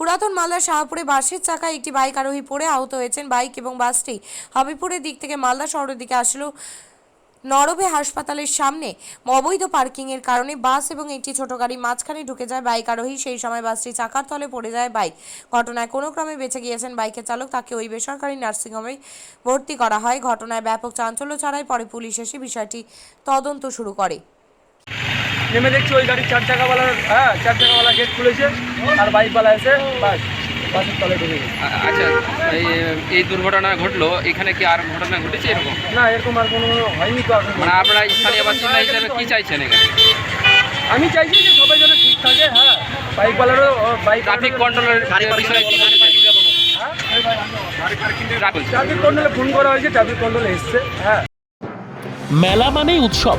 পুরাতন মালদার শাহপুরে বাসের চাকায় একটি বাইক আরোহী পড়ে আহত হয়েছেন বাইক এবং বাসটি হবিপুরের দিক থেকে মালদা শহরের দিকে আসলো। নরবে হাসপাতালের সামনে অবৈধ পার্কিংয়ের কারণে বাস এবং একটি ছোট গাড়ি মাঝখানে ঢুকে যায় বাইক আরোহী। সেই সময় বাসটি চাকার তলে পড়ে যায় বাইক। ঘটনায় কোনো ক্রমে বেঁচে গিয়েছেন বাইকের চালক। তাকে ওই বেসরকারি নার্সিংহোমে ভর্তি করা হয়। ঘটনায় ব্যাপক চাঞ্চল্য ছড়ায়। পরে পুলিশ এসে বিষয়টি তদন্ত শুরু করে। নেমে দেখছি ওই গাড়ির চার চাকাওয়ালার হ্যাঁ চার চাকাওয়ালা গেট খুলেছে আর বাইকওয়ালা এসে বাস বাসের তলে ঢুকে আচ্ছা এই এই দুর্ঘটনা ঘটলো এখানে কি আর ঘটনা ঘটেছে এরকম? না এরকম আর কোনো হয়নি তো মানে আপনারা স্থানীয় বাসিন্দা হিসেবে কি চাইছেন এখানে? আমি চাইছি যে সবাই যেন ঠিক থাকে হ্যাঁ বাইকওয়ালারও বাইক ট্রাফিক কন্ট্রোলের বিষয়ে মনে। ট্রাফিক কন্ট্রোলে ফোন করা হয়েছে ট্রাফিক কন্ট্রোলে এসছে হ্যাঁ। মেলা মানেই উৎসব।